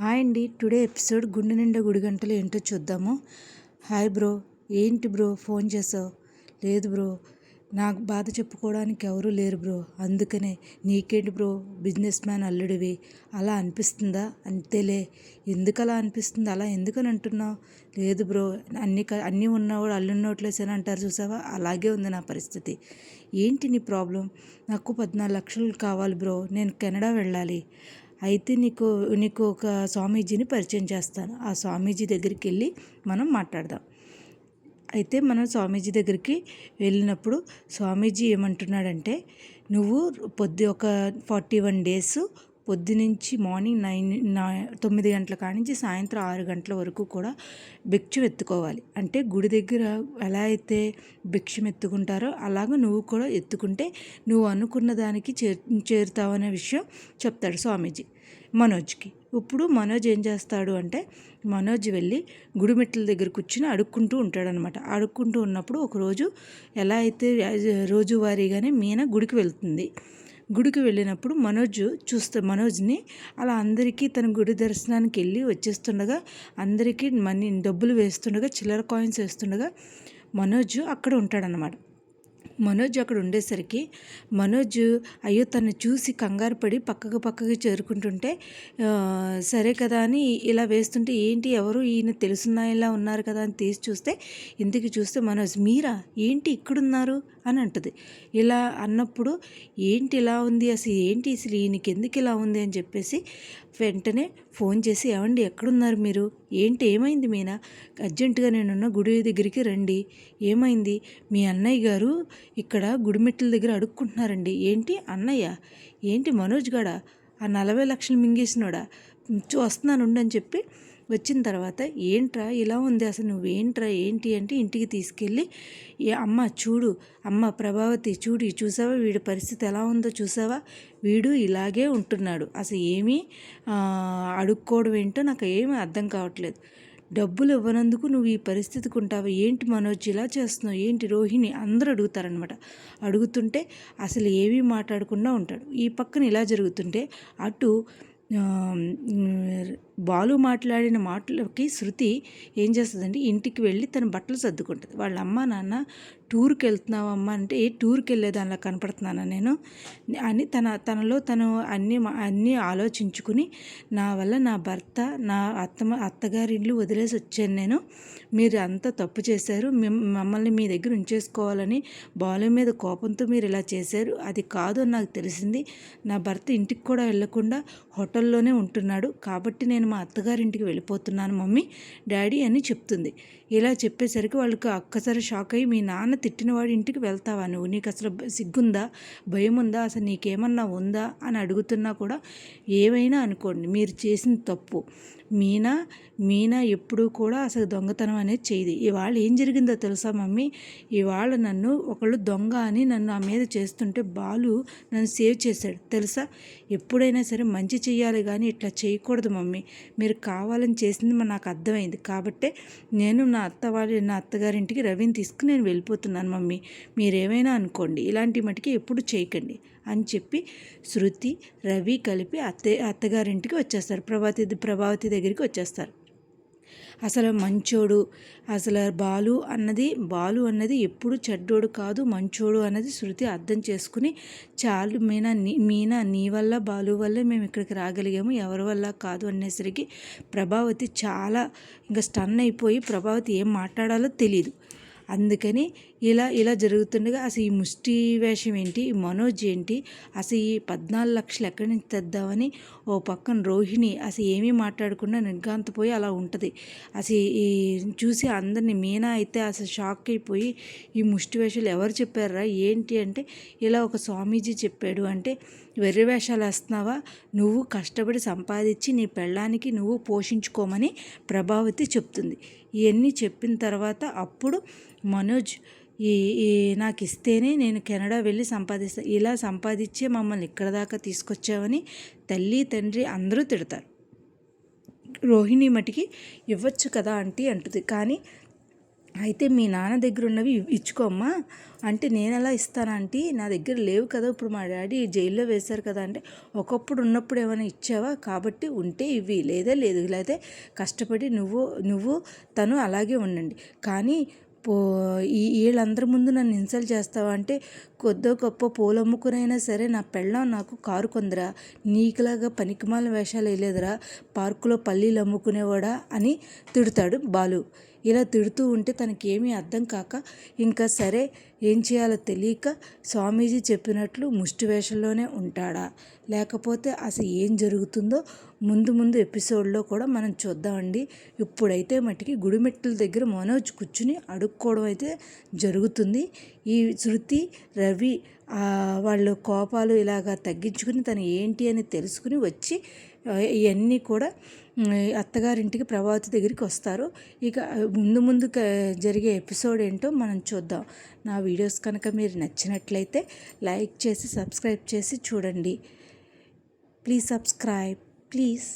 Hi అండి. Today episode గుండె నిండా గుడి గంటలు ఏంటో చూద్దాము. Hi bro. ఏంటి బ్రో? ఫోన్ చేసావు? లేదు బ్రో. నాకు బాధ చెప్పుకోవడానికి ఎవరూ లేరు బ్రో. అందుకనే నీకేంటి బ్రో? Business man అల్లుడివి. అలా అనిపిస్తుందా? అంతేలే. ఎందుకు అలా అనిపిస్తుంది? అలా ఎందుకని అంటున్నావు? లేదు బ్రో. అన్ని అన్నీ ఉన్నవాడు అల్లున్నోట్లేసని అంటారు చూసావా? అలాగే ఉంది నా పరిస్థితి. ఏంటి నీ ప్రాబ్లం? నాకు పద్నాలుగు లక్షలు కావాలి బ్రో. నేను కెనడా వెళ్ళాలి. అయితే నీకు నీకు ఒక స్వామీజీని పరిచయం చేస్తాను. ఆ స్వామీజీ దగ్గరికి వెళ్ళి మనం మాట్లాడదాం. అయితే మనం స్వామీజీ దగ్గరికి వెళ్ళినప్పుడు స్వామీజీ ఏమంటున్నాడంటే నువ్వు పొద్దు ఒక ఫార్టీ వన్ డేస్ పొద్దునుంచి మార్నింగ్ నైన్ తొమ్మిది గంటల కానించి సాయంత్రం ఆరు గంటల వరకు కూడా భిక్షం ఎత్తుకోవాలి. అంటే గుడి దగ్గర ఎలా అయితే భిక్షం ఎత్తుకుంటారో అలాగ నువ్వు కూడా ఎత్తుకుంటే నువ్వు అనుకున్న దానికి చేరు చేరుతావనే విషయం చెప్తాడు స్వామీజీ మనోజ్కి. ఇప్పుడు మనోజ్ ఏం చేస్తాడు అంటే మనోజ్ వెళ్ళి గుడిమెట్ల దగ్గర కూర్చుని అడుక్కుంటూ ఉంటాడనమాట. అడుక్కుంటూ ఉన్నప్పుడు ఒకరోజు ఎలా అయితే రోజువారీగానే మీన గుడికి వెళ్తుంది. గుడికి వెళ్ళినప్పుడు మనోజ్ చూస్తే మనోజ్ని అలా అందరికీ తన గుడి దర్శనానికి వెళ్ళి వచ్చేస్తుండగా అందరికీ మనీ డబ్బులు వేస్తుండగా చిల్లర కాయిన్స్ వేస్తుండగా మనోజ్ అక్కడ ఉంటాడనమాట మనోజ్ అక్కడ ఉండేసరికి మనోజ్ అయ్యో తను చూసి కంగారు పడి పక్కకు పక్కకు చేరుకుంటుంటే సరే కదా అని ఇలా వేస్తుంటే ఏంటి ఎవరు? ఈయన తెలుసున్నాయిలా ఉన్నారు కదా అని తీసి చూస్తే ఇంటికి చూస్తే మనోజ్ మీరా? ఏంటి ఇక్కడున్నారు? అని అంటుంది. ఇలా అన్నప్పుడు ఏంటి ఇలా ఉంది? అసలు ఏంటి? అసలు ఈయనకి ఎందుకు ఇలా ఉంది? అని చెప్పేసి వెంటనే ఫోన్ చేసి ఏమండి ఎక్కడున్నారు మీరు? ఏంటి? ఏమైంది మీనా? అర్జెంటుగా నేనున్న గుడి దగ్గరికి రండి. ఏమైంది? మీ అన్నయ్య గారు ఇక్కడ గుడిమెట్ల దగ్గర అడుక్కుంటున్నారండి. ఏంటి? అన్నయ్య? ఏంటి? మనోజ్ గాడా? ఆ నలభై లక్షలు మింగేసినోడా? వస్తున్నాను అని చెప్పి వచ్చిన తర్వాత ఏంట్రా ఇలా ఉంది? అసలు నువ్వేంట్రా? ఏంటి అంటే ఇంటికి తీసుకెళ్ళి ఏ అమ్మ చూడు అమ్మ ప్రభావతి చూడు చూసావా? వీడి పరిస్థితి ఎలా ఉందో చూసావా? వీడు ఇలాగే ఉంటున్నాడు. అసలు ఏమీ అడుక్కోవడం ఏంటో నాకు ఏమీ అర్థం కావట్లేదు. డబ్బులు ఇవ్వనందుకు నువ్వు ఈ పరిస్థితికి ఉంటావు? ఏంటి మనోజ్ ఇలా చేస్తున్నావు? ఏంటి రోహిణి? అందరూ అడుగుతారనమాట. అడుగుతుంటే అసలు ఏమీ మాట్లాడకుండా ఉంటాడు. ఈ పక్కన ఇలా జరుగుతుంటే అటు బాలు మాట్లాడిన మాటలకి శృతి ఏం చేస్తుందంటే ఇంటికి వెళ్ళి తన బట్టలు సర్దుకుంటుంది. వాళ్ళ అమ్మ నాన్న టూర్కి వెళ్తున్నావమ్మా అంటే ఏ టూర్కి వెళ్ళేదానిలా కనపడుతున్నానా నేను? అని తన తనలో తను అన్ని అన్నీ ఆలోచించుకుని నా వల్ల నా భర్త నా అత్త అత్తగారి ఇల్లు వదిలేసి వచ్చాను నేను. మీరు అంతా తప్పు చేశారు. మమ్మల్ని మీ దగ్గర ఉంచేసుకోవాలని బాలు మీద కోపంతో మీరు ఇలా చేశారు. అది కాదు అని నాకు తెలిసింది. నా భర్త ఇంటికి కూడా వెళ్ళకుండా హోటల్లోనే ఉంటున్నాడు. కాబట్టి నేను మా అత్తగారింటికి వెళ్ళిపోతున్నాను మమ్మీ. డాడీ అని చెప్తుంది. ఇలా చెప్పేసరికి వాళ్ళకి ఒక్కసారి షాక్ అయ్యి మీ నాన్న తిట్టినవాడి ఇంటికి వెళ్తావా నువ్వు? నీకు అసలు సిగ్గుందా? భయం ఉందా అసలు నీకేమన్నా ఉందా? అని అడుగుతున్నా కూడా ఏవైనా అనుకోండి మీరు చేసిన తప్పు. మీనా మీనా ఎప్పుడూ కూడా అసలు దొంగతనం అనేది చేయదు. ఇవాళ ఏం జరిగిందో తెలుసా మమ్మీ? ఇవాళ నన్ను ఒకళ్ళు దొంగ అని నన్ను ఆ మీద చేస్తుంటే బాలు నన్ను సేవ్ చేశాడు. తెలుసా? ఎప్పుడైనా సరే మంచి చేయాలి కానీ ఇట్లా చేయకూడదు మమ్మీ. మీరు కావాలని చేసింది నాకు అర్థమైంది. కాబట్టే నేను నా అత్త వాళ్ళ నా అత్తగారింటికి రవిని తీసుకుని నేను వెళ్ళిపోతున్నాను మమ్మీ. మీరేమైనా అనుకోండి ఇలాంటి మటుకి ఎప్పుడు చేయకండి అని చెప్పి శృతి రవి కలిపి అత్తే అత్తగారింటికి వచ్చేస్తారు. ప్రభావతి ప్రభావతి దగ్గరికి వచ్చేస్తారు. అసలు మంచోడు అసలు బాలు అన్నది బాలు అన్నది ఎప్పుడు చెడ్డోడు కాదు మంచోడు అన్నది శృతి అర్థం చేసుకుని చాలు మీనా నీ మీనా నీ వల్ల బాలు వల్లే మేము ఇక్కడికి రాగలిగాము ఎవరి వల్ల కాదు అనేసరికి ప్రభావతి చాలా ఇంకా స్టన్ అయిపోయి ప్రభావతి ఏం మాట్లాడాలో తెలియదు అందుకని ఇలా ఇలా జరుగుతుండగా అసలు ఈ ముష్టి వేషం ఏంటి ఈ మనోజ్ ఏంటి అసలు ఈ పద్నాలుగు లక్షలు ఎక్కడి నుంచి తెద్దామని ఓ పక్కన రోహిణి అసలు ఏమీ మాట్లాడకుండా నిర్గాంతపోయి అలా ఉంటుంది. అసలు ఈ చూసి అందరిని మీనా అయితే అసలు షాక్ అయిపోయి ఈ ముష్టి వేషాలు ఎవరు చెప్పారా ఏంటి అంటే ఇలా ఒక స్వామీజీ చెప్పాడు అంటే వెర్రి వేషాలు వేస్తున్నావా? నువ్వు కష్టపడి సంపాదించి నీ పెళ్ళానికి నువ్వు పోషించుకోమని ప్రభావతి చెప్తుంది. ఇవన్నీ చెప్పిన తర్వాత అప్పుడు మనోజ్ ఈ ఈ నాకు ఇస్తేనే నేను కెనడా వెళ్ళి సంపాదిస్తాను ఇలా సంపాదించే మమ్మల్ని ఇక్కడ దాకా తీసుకొచ్చావని తల్లి తండ్రి అందరూ తిడతారు. రోహిణి మటికి ఇవ్వచ్చు కదా ఆంటీ అంటుంది. కానీ అయితే మీ నాన్న దగ్గర ఉన్నవి ఇచ్చుకోమ్మా అంటే నేను ఎలా ఇస్తానంటే నా దగ్గర లేవు కదా. ఇప్పుడు మా డాడీ జైల్లో వేశారు కదా అంటే ఒకప్పుడు ఉన్నప్పుడు ఏమైనా ఇచ్చావా? కాబట్టి ఉంటే ఇవి లేదా లేదు. లేదా కష్టపడి నువ్వు నువ్వు తను అలాగే ఉండండి. కానీ పో ఈ వీళ్ళందరి ముందు నన్ను ఇన్సల్ట్ చేస్తావా అంటే కొద్దో గొప్ప పూలు అమ్ముకునైనా సరే నా పెళ్ళం నాకు కారు కొందరా నీకులాగా పనికిమాల వేషాలు వేయలేదురా పార్కులో పల్లీలు అమ్ముకునేవాడా అని తిడతాడు బాలు. ఇలా తిడుతూ ఉంటే తనకి అర్థం కాక ఇంకా సరే ఏం చేయాలో తెలియక స్వామీజీ చెప్పినట్లు ముష్టి వేషంలోనే ఉంటాడా? లేకపోతే అసలు ఏం జరుగుతుందో ముందు ముందు ఎపిసోడ్లో కూడా మనం చూద్దామండి. ఇప్పుడైతే మట్టికి గుడిమెట్ల దగ్గర మనోజ్ కూర్చుని అడుక్కోవడం అయితే జరుగుతుంది. ఈ శృతి రవి వాళ్ళ కోపాలు ఇలాగా తగ్గించుకుని తను ఏంటి అని తెలుసుకుని వచ్చి ఇవన్నీ కూడా అత్తగారింటికి ప్రభావతి దగ్గరికి వస్తారు. ఇక ముందు ముందు జరిగే ఎపిసోడ్ ఏంటో మనం చూద్దాం. నా వీడియోస్ కనుక మీరు నచ్చినట్లయితే లైక్ చేసి సబ్స్క్రైబ్ చేసి చూడండి. Please subscribe please.